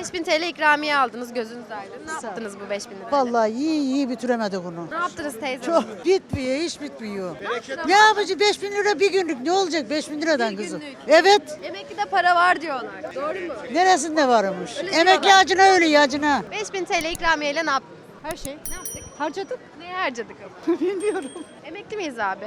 5000 TL ikramiye aldınız gözünüz aydın. Ne yaptınız bu 5000 lirayla? Vallahi iyi iyi bitiremedik onu. Ne yaptınız teyze? Çok bitmiyor, hiç bitmiyor. Ne yapıcı 5 bin lira bir günlük ne olacak 5 bin liradan Bir kızım? günlük. Evet. Emeklide para var diyorlar. Doğru mu? Neresinde varmış? Öyle Emekli diyorlar. acına öyle acına. 5000 TL ikramiyeyle ne yaptık? Her şey. Ne yaptık? Harcadık. Neye harcadık ama? Bilmiyorum. Emekli miyiz abi?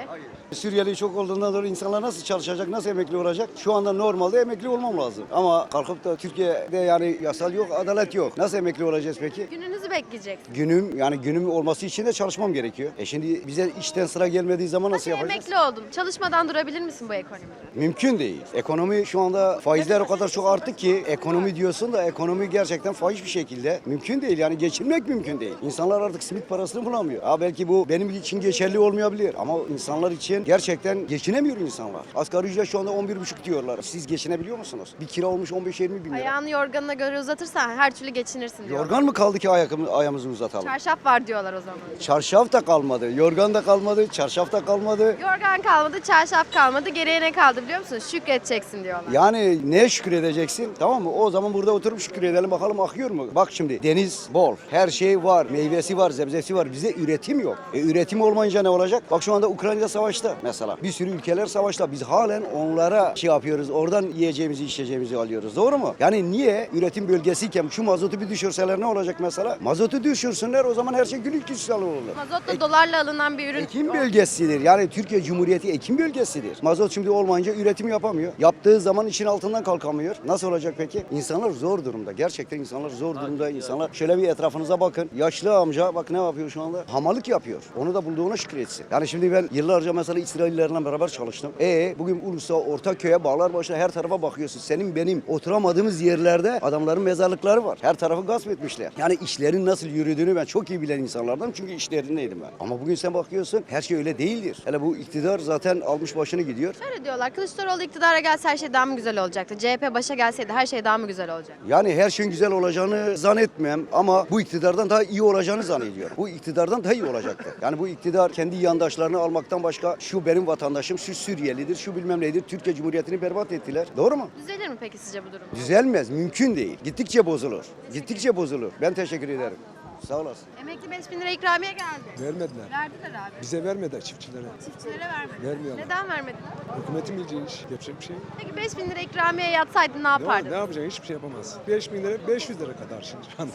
Suriyeli çok olduğundan dolayı insanlar nasıl çalışacak, nasıl emekli olacak? Şu anda normalde emekli olmam lazım. Ama kalkıp da Türkiye'de yani yasal yok, adalet yok. Nasıl emekli olacağız peki? Gününüzü bekleyecek. Günüm yani günüm olması için de çalışmam gerekiyor. E şimdi bize işten sıra gelmediği zaman nasıl Hadi yapacağız? emekli oldun. Çalışmadan durabilir misin bu ekonomide? Mümkün değil. Ekonomi şu anda faizler o kadar çok arttı ki ekonomi diyorsun da ekonomi gerçekten fahiş bir şekilde mümkün değil. Yani geçinmek mümkün değil. İnsanlar artık simit parasını bulamıyor. Ha belki bu benim için geçerli olmayabilir ama insanlar için gerçekten geçinemiyor insanlar. Asgari ücret şu anda 11,5 diyorlar. Siz geçinebiliyor musunuz? Bir kira olmuş 15-20 bin lira. Ayağını yorganına göre uzatırsan her türlü geçinirsin diyorlar. Yorgan mı kaldı ki ayakımı, ayağımızı uzatalım? Çarşaf var diyorlar o zaman. Çarşaf da kalmadı, yorgan da kalmadı, çarşaf da kalmadı. Yorgan kalmadı, çarşaf kalmadı. Geriye ne kaldı biliyor musun? Şükredeceksin diyorlar. Yani neye şükredeceksin? Tamam mı? O zaman burada oturup şükredelim bakalım akıyor mu? Bak şimdi deniz bol. Her şey var. Meyvesi var, sebzesi var. Bize üretim yok. E, üretim olmayınca ne olacak? Bak şu anda Ukrayna savaşta mesela. Bir sürü ülkeler savaşta. Biz halen onlara şey yapıyoruz. Oradan yiyeceğimizi, içeceğimizi alıyoruz. Doğru mu? Yani niye üretim bölgesiyken şu mazotu bir düşürseler ne olacak mesela? Mazotu düşürsünler o zaman her şey gülük güzel olur. Mazot da dolarla alınan bir ürün. Ekim bölgesidir. Yani Türkiye Cumhuriyeti ekim bölgesidir. Mazot şimdi olmayınca üretim yapamıyor. Yaptığı zaman için altından kalkamıyor. Nasıl olacak peki? İnsanlar zor durumda. Gerçekten insanlar zor durumda. İnsanlar şöyle bir etrafınıza bakın. Yaşlı amca bak ne yapıyor şu anda? Hamalık yapıyor. Onu da bulduğuna şükretsin. Yani şimdi ben yıllarca mesela İsraillilerle beraber çalıştım. E bugün Ulus'a, Ortaköy'e, Bağlarbaşı'na her tarafa bakıyorsun. Senin benim oturamadığımız yerlerde adamların mezarlıkları var. Her tarafı gasp etmişler. Yani işlerin nasıl yürüdüğünü ben çok iyi bilen insanlardan çünkü işlerindeydim ben. Ama bugün sen bakıyorsun her şey öyle değildir. Hele bu iktidar zaten almış başını gidiyor. Şöyle diyorlar. Kılıçdaroğlu iktidara gelse her şey daha mı güzel olacaktı? CHP başa gelseydi her şey daha mı güzel olacak? Yani her şeyin güzel olacağını zannetmem ama bu iktidardan daha iyi olacağını zannediyorum. Bu iktidardan daha iyi olacaktı. Yani bu iktidar kendi yandaşlarını almaktan başka şu benim vatandaşım, şu Suriyelidir, şu bilmem nedir. Türkiye Cumhuriyeti'ni berbat ettiler. Doğru mu? Düzelir mi peki sizce bu durum? Düzelmez, mümkün değil. Gittikçe bozulur. Gittikçe bozulur. Ben teşekkür ederim. Sağ olasın. Emekli 5000 lira ikramiye geldi. Vermediler. Verdiler abi. Bize vermediler çiftçilere. Çiftçilere vermediler. Vermiyorlar. Neden vermediler? Hükümetin bileceği iş. Yapacak bir şey. yok. Peki 5000 lira ikramiye yatsaydı ne yapardın? ne yapacaksın? Hiçbir şey yapamaz. 5 bin lira 500 lira kadar şimdi şu an.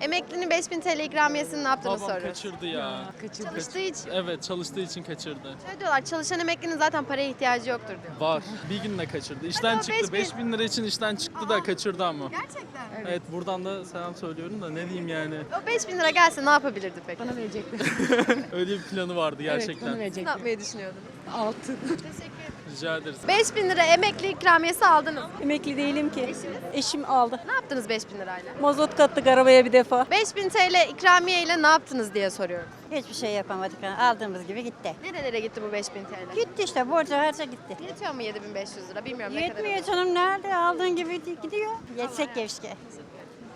Emeklinin 5000 TL ikramiyesini ne yaptığını Babam soruyoruz. kaçırdı ya. Çalıştığı için. Evet çalıştığı için kaçırdı. Şöyle diyorlar çalışan emeklinin zaten paraya ihtiyacı yoktur diyor. Var. Bir günde kaçırdı. İşten o çıktı. 5000 5000 lira için işten çıktı da kaçırdı ama. Gerçekten. Evet buradan da selam söylüyorum da ne diyeyim yani. O 5000 lira gelse ne yapabilirdi peki? Bana verecekler. Öyle bir planı vardı Evet, gerçekten. bana Ne verecekler. yapmayı düşünüyordunuz? Altı. Teşekkür ederim. Rica ederiz. 5000 lira emekli ikramiyesi aldınız. Emekli değilim ki. Eşim aldı. Ne yaptınız 5000 lirayla? Mazot kattık arabaya bir defa. 5000 TL ikramiye ile ne yaptınız diye soruyorum. Hiçbir şey yapamadık. Yani Aldığımız gibi gitti. Nerelere gitti bu 5000 TL? Gitti işte borca harca gitti. Yetiyor mu 7500 lira? Bilmiyorum ne kadar. Yetmiyor canım nerede aldığın gibi gidiyor. Yetsek keşke.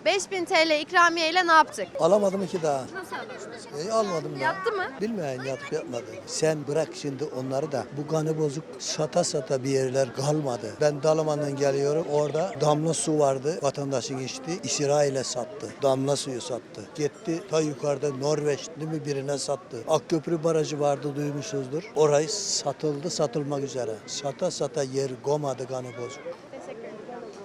5000 TL ikramiye ile ne yaptık? Alamadım ki daha. Nasıl aldınız? E, almadım da. Yattı mı? Bilmeyen yatıp yatmadı. Sen bırak şimdi onları da. Bu kanı bozuk sata sata bir yerler kalmadı. Ben Dalaman'dan geliyorum. Orada damla su vardı. Vatandaşın içti. İsrail'e sattı. Damla suyu sattı. Gitti ta yukarıda Norveçli mi birine sattı. Akköprü Barajı vardı duymuşsunuzdur. Orayı satıldı satılmak üzere. Sata sata yer gomadı kanı bozuk.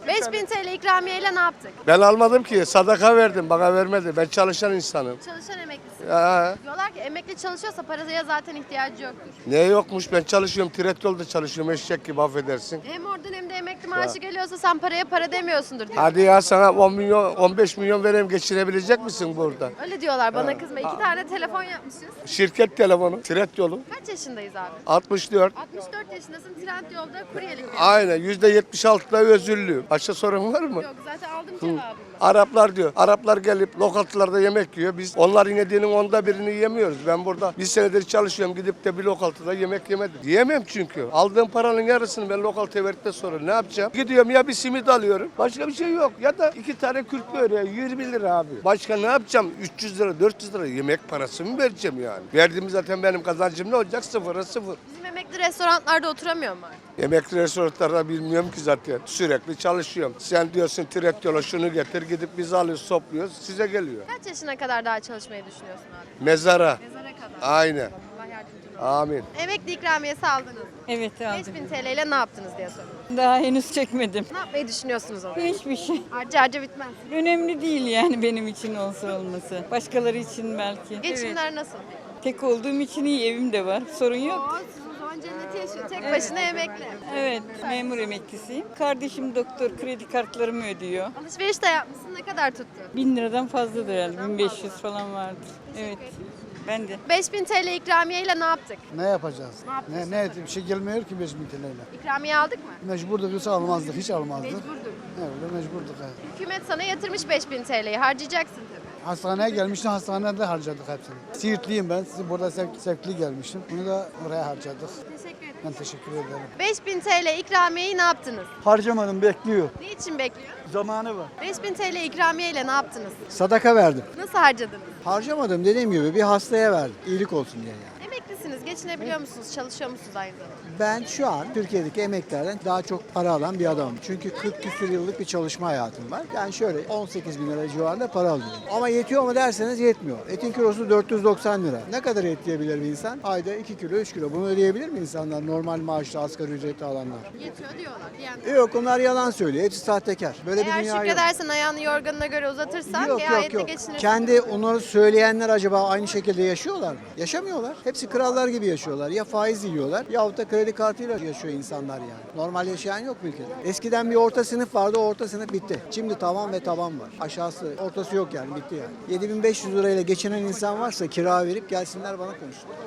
5000 TL ikramiye ile ne yaptık? Ben almadım ki sadaka verdim bana vermedi. Ben çalışan insanım. Çalışan emeklisin. Ya, Diyorlar ki emekli çalışıyorsa paraya zaten ihtiyacı yoktur. ne yokmuş ben çalışıyorum Trendyol'da çalışıyorum eşek gibi affedersin. Hem oradan hem de emekli maaşı geliyorsa sen paraya para demiyorsundur diyor. Hadi ya sana 10 milyon 15 milyon vereyim geçinebilecek misin burada? Öyle diyorlar bana kızma. İki tane telefon yapmışız. Şirket telefonu Trendyol'un Kaç yaşındayız abi? 64. 64 yaşındasın trend yolda kuryelik. yapıyorsun. Aynen %76'da özürlü. Başka sorun var mı? Yok zaten aldım cevabını. Araplar diyor. Araplar gelip lokantalarda yemek yiyor. Biz onların yediğinin onda birini yemiyoruz. Ben burada bir senedir çalışıyorum. Gidip de bir lokantada yemek yemedim. Yiyemem çünkü. Aldığım paranın yarısını ben lokantaya verdikten sonra ne yapacağım? Gidiyorum ya bir simit alıyorum. Başka bir şey yok. Ya da iki tane kürk böyle 20 lira abi. Başka ne yapacağım? 300 lira 400 lira yemek parası mı vereceğim yani? Verdiğim zaten benim kazancım ne olacak? Sıfıra sıfır. Bizim emekli restoranlarda oturamıyor mu artık? Emekli resortlarda bilmiyorum ki zaten. Sürekli çalışıyorum. Sen diyorsun traktörle şunu getir gidip biz alıyoruz topluyoruz size geliyor. Kaç yaşına kadar daha çalışmayı düşünüyorsun abi? Mezara. Mezara kadar. Aynen. Allah yardımcın olsun. Amin. Emekli ikramiyesi aldınız. mı? Evet 5000 TL ile ne yaptınız diye soruyorum. Daha henüz çekmedim. Ne yapmayı düşünüyorsunuz orada? Hiçbir şey. Harca harca bitmez. Önemli değil yani benim için olsa olması. Başkaları için belki. Evet. Geçimler nasıl? Tek olduğum için iyi evim de var. Sorun yok. Oo, cenneti yaşıyor. Tek başına emekli. Evet, memur emeklisiyim. Kardeşim doktor kredi kartlarımı ödüyor. Alışveriş de yapmışsın. Ne kadar tuttu? Bin liradan fazladır herhalde. 1500 falan vardır. Evet. Ben de. 5000 TL ikramiye ile ne yaptık? Ne yapacağız? Ne Ne, ne bir şey gelmiyor ki 5000 TL'yle. İkramiye aldık mı? Mecburduk yoksa almazdık, hiç almazdık. Mecburduk. Evet, mecburduk. Evet. Hükümet sana yatırmış 5000 TL'yi. Harcayacaksın. Hastaneye gelmiştim, hastanede harcadık hepsini. Siirtliyim ben, sizi burada sev sevkli gelmiştim. Bunu da oraya harcadık. Teşekkür ederim. Ben teşekkür ederim. 5000 TL ikramiyeyi ne yaptınız? Harcamadım bekliyor. Ne için bekliyor? Zamanı var. 5000 TL ikramiye ile ne yaptınız? Sadaka verdim. Nasıl harcadınız? Harcamadım dediğim gibi bir hastaya verdim. İyilik olsun diye yani. Emeklisiniz. Geçinebiliyor musunuz? Çalışıyor musunuz aynı zamanda? Ben şu an Türkiye'deki emeklerden daha çok para alan bir adamım. Çünkü 40 küsur yıllık bir çalışma hayatım var. Yani şöyle 18 bin lira civarında para alıyorum. Ama yetiyor mu derseniz yetmiyor. Etin kilosu 490 lira. Ne kadar et yiyebilir bir insan? Ayda 2 kilo 3 kilo. Bunu ödeyebilir mi insanlar? Normal maaşlı asgari ücretli alanlar. Yetiyor diyorlar. diyen E yok onlar yalan söylüyor. Hepsi sahtekar. Böyle bir Eğer dünya yok. şükredersen ayağını yorganına göre uzatırsan Yok yok yok. geçinirsin. Kendi onları söyleyenler acaba aynı şekilde yaşıyorlar mı? Yaşamıyorlar. Hepsi krallar gibi yaşıyorlar. Ya faiz yiyorlar yahut da kredi kartıyla yaşıyor insanlar yani. Normal yaşayan yok bu ülkede. Eskiden bir orta sınıf vardı o orta sınıf bitti. Şimdi tavan ve taban var. Aşağısı ortası yok yani bitti yani. 7500 lirayla geçinen insan varsa kira verip gelsinler bana konuşsunlar.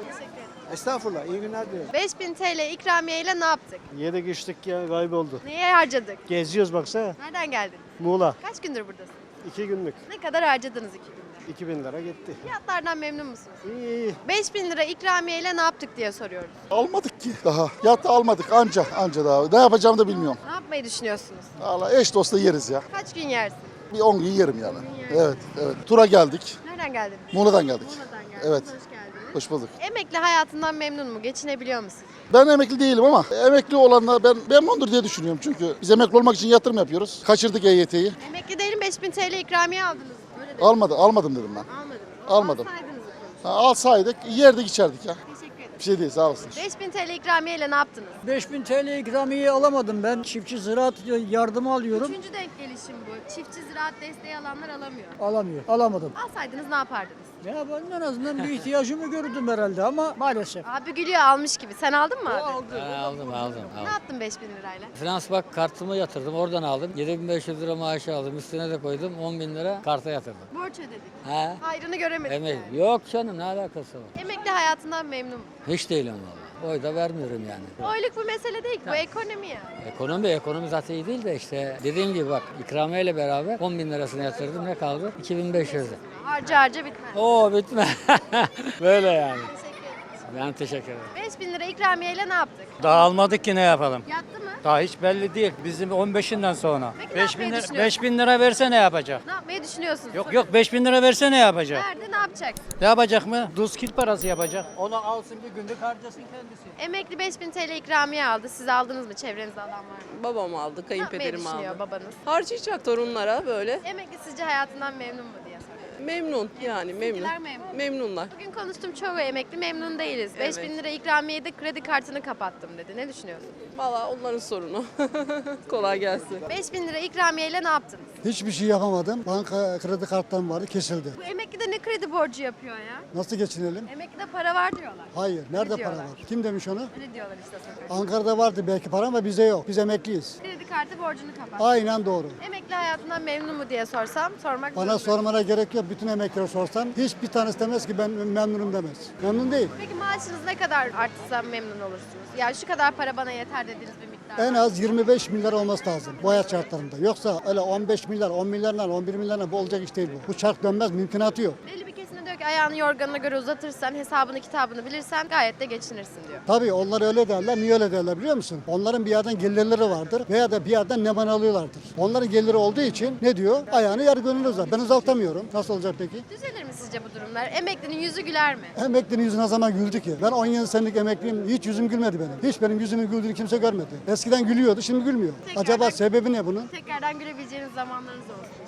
Estağfurullah iyi günler diliyorum. 5000 TL ikramiye ile ne yaptık? Yedik içtik ya kayboldu. Neye harcadık? Geziyoruz baksana. Nereden geldin? Muğla. Kaç gündür buradasın? iki günlük. Ne kadar harcadınız iki günde? 2000 lira gitti. Fiyatlardan memnun musunuz? İyi iyi. 5000 lira ikramiye ile ne yaptık diye soruyoruz. Almadık ki daha. Yat almadık anca anca daha. Ne yapacağımı da bilmiyorum. Ne yapmayı düşünüyorsunuz? Valla eş dostla yeriz ya. Kaç gün yersin? Bir 10 gün yerim yani. Evet evet. Tura geldik. Nereden geldin? Muğla'dan geldik. Muğla'dan geldin. Evet. Hoş geldiniz. Hoş bulduk. Emekli hayatından memnun mu? Geçinebiliyor musun? Ben emekli değilim ama emekli olanlar ben memnundur diye düşünüyorum. Çünkü biz emekli olmak için yatırım yapıyoruz. Kaçırdık EYT'yi. Emekli değilim 5000 TL ikramiye aldınız. Almadı, almadım dedim ben. Almadınız. Almadım. Alsaydınız. Ha, alsaydık yerdik içerdik ya. Teşekkür ederim. Bir şey değil sağ olasın. 5000 TL ikramiye ile ne yaptınız? 5000 TL ikramiye alamadım ben. Çiftçi ziraat yardımı alıyorum. Üçüncü denk gelişim bu. Çiftçi ziraat desteği alanlar alamıyor. Alamıyor. Alamadım. Alsaydınız ne yapardınız? Ya ben en azından bir ihtiyacımı gördüm herhalde ama maalesef. Abi gülüyor almış gibi. Sen aldın mı abi? aldım aldım Ne aldım. yaptın 5000 lirayla? Finans bak kartımı yatırdım oradan aldım. 7500 lira maaşı aldım üstüne de koydum 10 bin lira karta yatırdım. Borç ödedik. He? Hayrını göremedik. Emek. yani. Yok canım ne alakası var. Emekli hayatından memnun mu? Hiç değilim valla. Oy da vermiyorum yani. Oyluk bu mesele değil ki. Bu ekonomi ya. Ekonomi, ekonomi zaten iyi değil de işte dediğim gibi bak ikramiyeyle beraber 10 bin lirasını yatırdım ne kaldı? 2500 lira. Harca harca bitmez. Oo bitme. Böyle yani. Ben teşekkür ederim. 5000 lira ikramiyeyle ne yaptık? Daha almadık ki ne yapalım? Yattı mı? Daha hiç belli değil. Bizim 15'inden sonra. Peki ne yapmayı lira, düşünüyorsun? 5000 lira verse ne yapacak? Ne yapmayı düşünüyorsunuz? Yok yok 5000 lira verse ne yapacak? Nerede ne yapacaksın? Ne yapacak mı? Duz kil parası yapacak. Onu alsın bir günlük harcasın kendisi. Emekli 5000 TL ikramiye aldı. Siz aldınız mı? Çevrenizde alan var mı? Babam aldı, Ne yapmayı kayınpederim düşünüyor aldı. babanız? Harcayacak torunlara böyle. Emekli sizce hayatından memnun mu. Memnun yani memnun. Memnun. Memnunlar. Bugün konuştum çoğu emekli memnun değiliz. Evet. 5000 lira ikramiyede kredi kartını kapattım dedi. Ne düşünüyorsun? Valla onların sorunu. Kolay gelsin. 5000 lira ikramiyeyle ne yaptınız? Hiçbir şey yapamadım. Banka kredi kartlarım vardı kesildi. Bu emekli de ne kredi borcu yapıyor ya? Nasıl geçinelim? Emeklide para var diyorlar. Hayır. Nerede para diyorlar. var? Kim demiş onu? Öyle diyorlar işte sokakta. Ankara'da vardı belki para ama bizde yok. Biz emekliyiz. Kredi kartı borcunu kapat. Aynen doğru. Emekli hayatından memnun mu diye sorsam sormak Bana zorundayım. sormana gerek yok. Bütün emeklilere sorsan hiçbir tanesi demez ki ben memnunum demez. Memnun değil. Peki maaşınız ne kadar artsa memnun olursunuz? Yani şu kadar para bana yeter dediğiniz bir miktar. En az 25 milyar olması lazım bu hayat şartlarında. Yoksa öyle 15 milyar, 10 milyarla, 11 milyarla bu olacak iş değil bu. Bu çark dönmez, mümkünatı yok. Belli diyor ki ayağını yorganına göre uzatırsan, hesabını kitabını bilirsen gayet de geçinirsin diyor. Tabii onlar öyle derler. Niye öyle derler biliyor musun? Onların bir yerden gelirleri vardır veya da bir yerden neman alıyorlardır. Onların geliri olduğu için ne diyor? Ayağını gönül uzat. Ben uzatamıyorum. Nasıl olacak peki? Düzelir mi sizce bu durumlar? Emeklinin yüzü güler mi? Emeklinin yüzü ne zaman güldü ki? Ben 17 senelik emekliyim. Hiç yüzüm gülmedi benim. Hiç benim yüzümün güldüğünü kimse görmedi. Eskiden gülüyordu, şimdi gülmüyor. Tekrardan- Acaba sebebi ne bunun? Tekrardan gülebileceğiniz zamanlarınız olsun.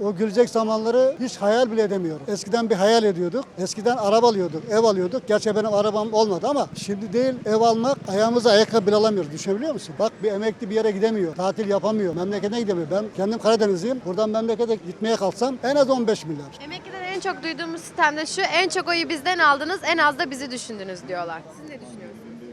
O gülecek zamanları hiç hayal bile edemiyorum. Eskiden bir hayal ediyorduk. Eskiden araba alıyorduk, ev alıyorduk. Gerçi benim arabam olmadı ama şimdi değil ev almak ayağımıza ayakkabı bile alamıyoruz. Düşünebiliyor musun? Bak bir emekli bir yere gidemiyor. Tatil yapamıyor. Memleketine gidemiyor. Ben kendim Karadenizliyim. Buradan memlekete gitmeye kalksam en az 15 milyar. Emekliden en çok duyduğumuz sistemde şu, en çok oyu bizden aldınız, en az da bizi düşündünüz diyorlar. Siz ne düşünüyorsunuz?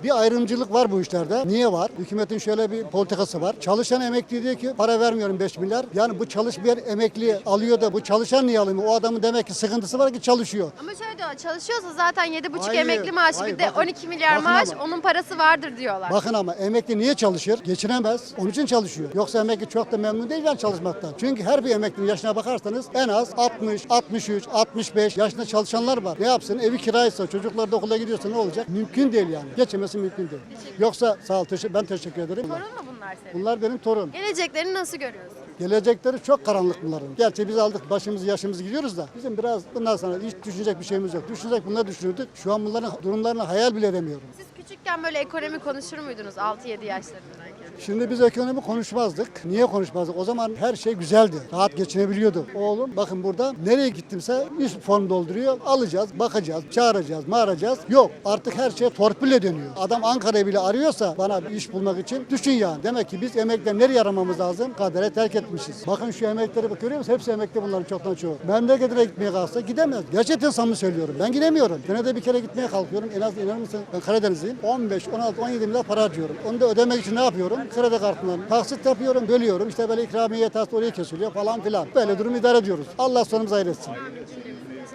Bir ayrımcılık var bu işlerde. Niye var? Hükümetin şöyle bir politikası var. Çalışan emekli diyor ki para vermiyorum 5 milyar. Yani bu çalışmayan emekli alıyor da bu çalışan niye alıyor? O adamın demek ki sıkıntısı var ki çalışıyor. Ama şöyle diyorlar, çalışıyorsa zaten 7,5 Hayır, emekli maaşı hayır, bir de bakın. 12 milyar Bakın maaş, ama. onun parası vardır diyorlar. Bakın ama emekli niye çalışır? Geçinemez. Onun için çalışıyor. Yoksa emekli çok da memnun değil yani çalışmaktan. Çünkü her bir emeklinin yaşına bakarsanız en az 60, 63, 65 yaşında çalışanlar var. Ne yapsın? Evi kiraysa, çocuklar da okula gidiyorsa ne olacak? Mümkün değil yani. Geçemesi mümkün değil. Yoksa sağ ol, teşekkür, ben teşekkür ederim. Torun mu bunlar senin? Bunlar benim torun. Geleceklerini nasıl görüyorsun? Gelecekleri çok karanlık bunların. Gerçi biz aldık başımızı yaşımızı gidiyoruz da bizim biraz bundan sonra hiç düşünecek bir şeyimiz yok. Düşünecek bunları düşünürdük. Şu an bunların durumlarını hayal bile edemiyorum. Siz küçükken böyle ekonomi konuşur muydunuz 6-7 yaşlarındayken? Şimdi biz ekonomi konuşmazdık. Niye konuşmazdık? O zaman her şey güzeldi. Rahat geçinebiliyorduk. Oğlum bakın burada nereye gittimse iş form dolduruyor. Alacağız, bakacağız, çağıracağız, mağaracağız. Yok artık her şey torpille dönüyor. Adam Ankara'yı bile arıyorsa bana bir iş bulmak için düşün yani. Demek ki biz emekliler nereye aramamız lazım? Kadere terk etmişiz. Bakın şu emeklilere bak görüyor musunuz? Hepsi emekli bunların çoktan çoğu. Memleketine gitmeye kalksa gidemez. Gerçekten samimi söylüyorum. Ben gidemiyorum. Senede bir kere gitmeye kalkıyorum. En az inanır mısın? Ben Karadenizliyim. 15, 16, 17 milyar para harcıyorum. Onu da ödemek için ne yapıyorum? Kredi kartından taksit yapıyorum, bölüyorum. İşte böyle ikramiye tahsil oraya kesiliyor falan filan. Böyle durum idare ediyoruz. Allah sonumuzu hayır etsin.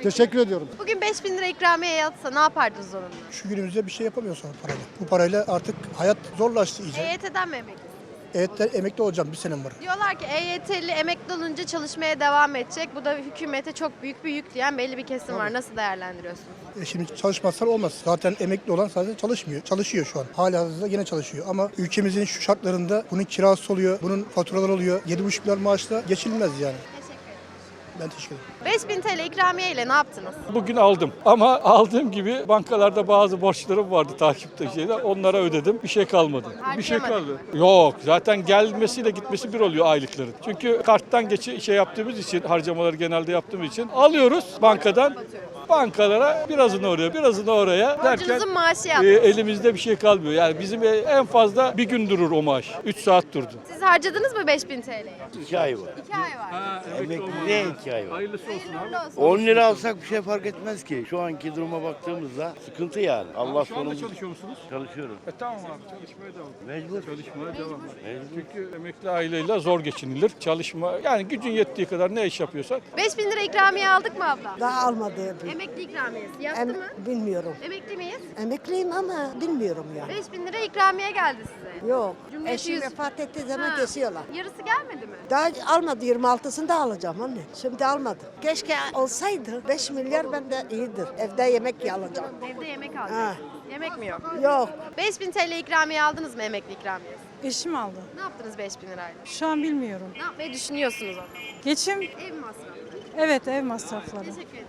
Teşekkür ediyorum. Bugün 5000 lira ikramiye yatsa ne yapardınız onunla? Şu günümüzde bir şey yapamıyorsun parayla. Bu parayla artık hayat zorlaştı iyice. EYT'den mi emekli? Evet emekli olacağım bir senem var. Diyorlar ki EYT'li emekli olunca çalışmaya devam edecek. Bu da hükümete çok büyük bir yük diyen belli bir kesim var. Nasıl değerlendiriyorsunuz? E şimdi çalışmazsan olmaz. Zaten emekli olan sadece çalışmıyor. Çalışıyor şu an. Hala hazırda yine çalışıyor. Ama ülkemizin şu şartlarında bunun kirası oluyor, bunun faturaları oluyor. 7,5 milyar maaşla geçilmez yani. Ben teşekkür ederim. 5000 TL ikramiye ile ne yaptınız? Bugün aldım ama aldığım gibi bankalarda bazı borçlarım vardı takipte şeyde onlara ödedim. Bir şey kalmadı. Bir şey kaldı. Yok zaten gelmesiyle gitmesi bir oluyor aylıkların. Çünkü karttan geçi şey yaptığımız için harcamaları genelde yaptığımız için alıyoruz bankadan. Bankalara birazını oraya birazını oraya derken Borcunuzun maaşı e, elimizde bir şey kalmıyor. Yani bizim e, en fazla bir gün durur o maaş. 3 saat durdu. Siz harcadınız mı 5000 TL'yi? 2 ay var. 2 ay var. Emekliliğe 2 ay var. Hayırlısı Hayırlı olsun. 10 lira alsak bir şey fark etmez ki. Şu anki duruma baktığımızda sıkıntı yani. Allah Şu anda sonumuzu çalışıyor musunuz? çalışıyorum. E tamam abi çalışmaya devam. Mecbur. Çalışmaya devam. Mecbur. Çünkü emekli aileyle zor geçinilir. Çalışma yani gücün yettiği kadar ne iş yapıyorsak 5000 lira ikramiye aldık mı abla? Daha almadı. Emekli ikramiyesi yattı mı? bilmiyorum. Emekli miyiz? Emekliyim ama bilmiyorum ya. 5000 lira ikramiye geldi size. Yok. Cumhuriyet Eşim yüz- vefat ettiği zaman Ha. kesiyorlar. Yarısı gelmedi mi? Daha almadı 26'sında alacağım anne. Şimdi almadı. Keşke olsaydı 5 milyar bende iyidir. Evde yemek alacağım. Evde yemek Ha. alacak. Yemek mi yok? Yok. 5000 TL ikramiye aldınız mı emekli ikramiyesi? Eşim aldı. Ne yaptınız 5000 lirayla? Şu an bilmiyorum. Ne yapmayı düşünüyorsunuz onu? Geçim, Ev masrafı. evet ev masrafları. Teşekkür ederim.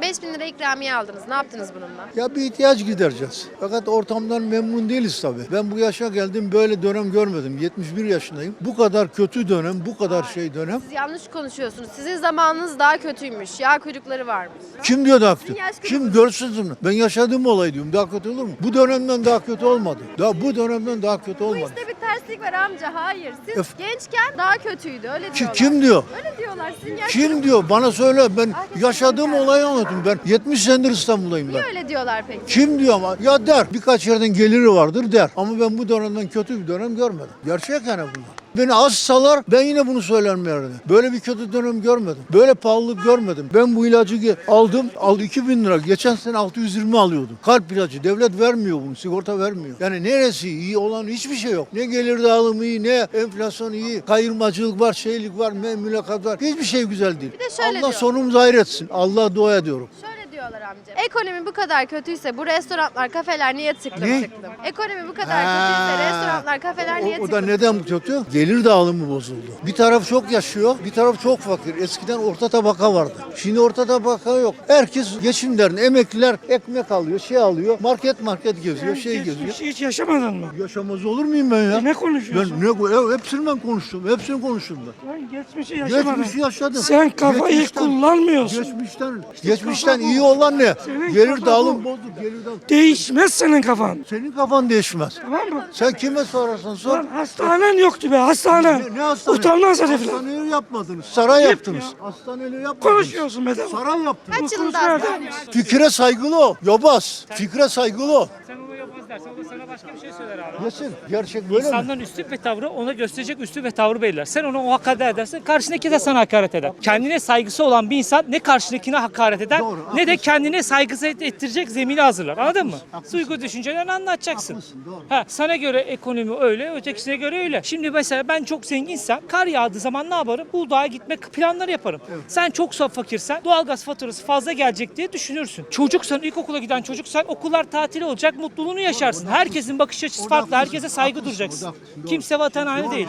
5000 lira ikramiye aldınız. Ne yaptınız bununla? Ya bir ihtiyaç gidereceğiz. Fakat ortamdan memnun değiliz tabii. Ben bu yaşa geldim böyle dönem görmedim. 71 yaşındayım. Bu kadar kötü dönem, bu kadar şey dönem. Siz yanlış konuşuyorsunuz. Sizin zamanınız daha kötüymüş. Yağ kuyrukları varmış. Kim diyor daha kötü? Yaş Kim görsün Ben yaşadığım olay diyorum. Daha kötü olur mu? Bu dönemden daha kötü olmadı. Daha bu dönemden daha kötü olmadı. işte bir terslik var amca. Hayır. Siz Öf. gençken daha kötüydü. Öyle Ki- diyorlar. kim diyor? Öyle diyorlar. Sizin Kim diyor? Bana söyle. Ben yaşadığım olayı anlatayım. Ben 70 senedir İstanbul'dayım ben. Niye öyle diyorlar peki? Kim diyor ama? Ya der. Birkaç yerden geliri vardır der. Ama ben bu dönemden kötü bir dönem görmedim. Gerçek yani bunlar. Beni assalar ben yine bunu söylerim yerde. Böyle bir kötü dönem görmedim. Böyle pahalılık görmedim. Ben bu ilacı aldım. Al 2000 lira. Geçen sene 620 alıyordum. Kalp ilacı. Devlet vermiyor bunu. Sigorta vermiyor. Yani neresi iyi olan hiçbir şey yok. Ne gelir dağılımı iyi, ne enflasyon iyi. Kayırmacılık var, şeylik var, ne mülakat var. Hiçbir şey güzel değil. Bir de şöyle Allah diyor. sonumuzu hayretsin. Allah dua ediyorum. Şöyle diyorlar amca. Ekonomi bu kadar kötüyse bu restoranlar, kafeler niye tıklım Ne? tıklım? Ekonomi bu kadar kötüyse restoranlar, kafeler niye O, o tıklım? da neden bu kötü? Gelir dağılımı bozuldu. Bir taraf çok yaşıyor, bir taraf çok fakir. Eskiden orta tabaka vardı. Şimdi orta tabaka yok. Herkes geçim derdi. Emekliler ekmek alıyor, şey alıyor. Market market geziyor, şey geziyor. Hiç yaşamadın mı? Yaşamaz olur muyum ben ya? Ne konuşuyorsun? Ben ne, hepsini ben konuştum. Hepsini konuştum ben. Lan geçmişi yaşamadın. Geçmişi yaşadım. Sen kafayı Geçmişten- kullanmıyorsun. Geçmişten, geçmişten iyi olan ne? Senin Gelir dağılım bu. bozuk, gelir dağılım. Değişmez senin kafan. Senin kafan değişmez. Tamam mı? Sen kime sorarsan sor. Lan hastanen yoktu be hastane. Ne, ne hastane? Utanmaz herifler. Hastaneleri yapmadınız. Saray yaptınız. ya. Hastaneleri yapmadınız. Konuşuyorsun be de. Saray yaptınız. Kaç yılında nerede? hastaneye? Fikre saygılı ol. Yobaz. Fikre saygılı ol. Sen onu yapmaz dersen o da sana başka bir şey söyler abi. Yesin. Gerçek böyle mi? İnsanların üslup ve tavrı ona gösterecek üslup ve tavrı belirler. Sen ona o hakaret edersen karşındaki de sana hakaret eder. Kendine saygısı olan bir insan ne karşındakine hakaret eder Doğru, ne de haklısın. kendine saygısı ettirecek zemini hazırlar. Anladın mı? Duygu düşüncelerini anlatacaksın. Haklısın, doğru. Ha, sana göre ekonomi öyle, ötekisine göre öyle. Şimdi mesela ben çok zenginsem kar yağdığı zaman ne yaparım? Uludağ'a gitmek planları yaparım. Sen çok sa- fakirsen doğalgaz faturası fazla gelecek diye düşünürsün. Çocuksan, ilkokula giden çocuksan okullar tatil olacak, mutluluğunu yaşarsın. Herkesin bakış açısı Orada farklı, herkese saygı duracaksın. Kimse vatan haini değil.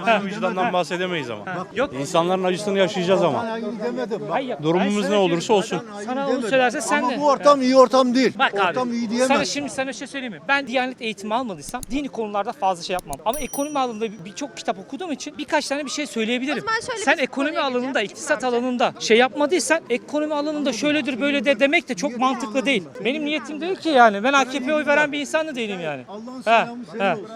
Vatan Vicdandan bahsedemeyiz ama. Yok. İnsanların acısını yaşayacağız ama. Hayır, Durumumuz ne olursa olsun. Sana onu söylerse sen Ama de- bu ortam iyi ortam değil. Bak ortam abi, iyi diyemem. sana şimdi sana şey söyleyeyim mi? Ben Diyanet eğitimi almadıysam dini konularda fazla şey yapmam. Ama ekonomi alanında bir- birçok kitap okuduğum için birkaç tane bir şey söyleyebilirim. O zaman şöyle Sen bir ekonomi konuya alanında, gireceğim. iktisat alanında şey yapmadıysan ekonomi alanında şöyledir böyle de demek de çok mantıklı değil. Benim niyetim değil ki yani. Ben AKP'ye oy veren bir insan da değilim yani. Allah'ın He, selamı senin he. olsun.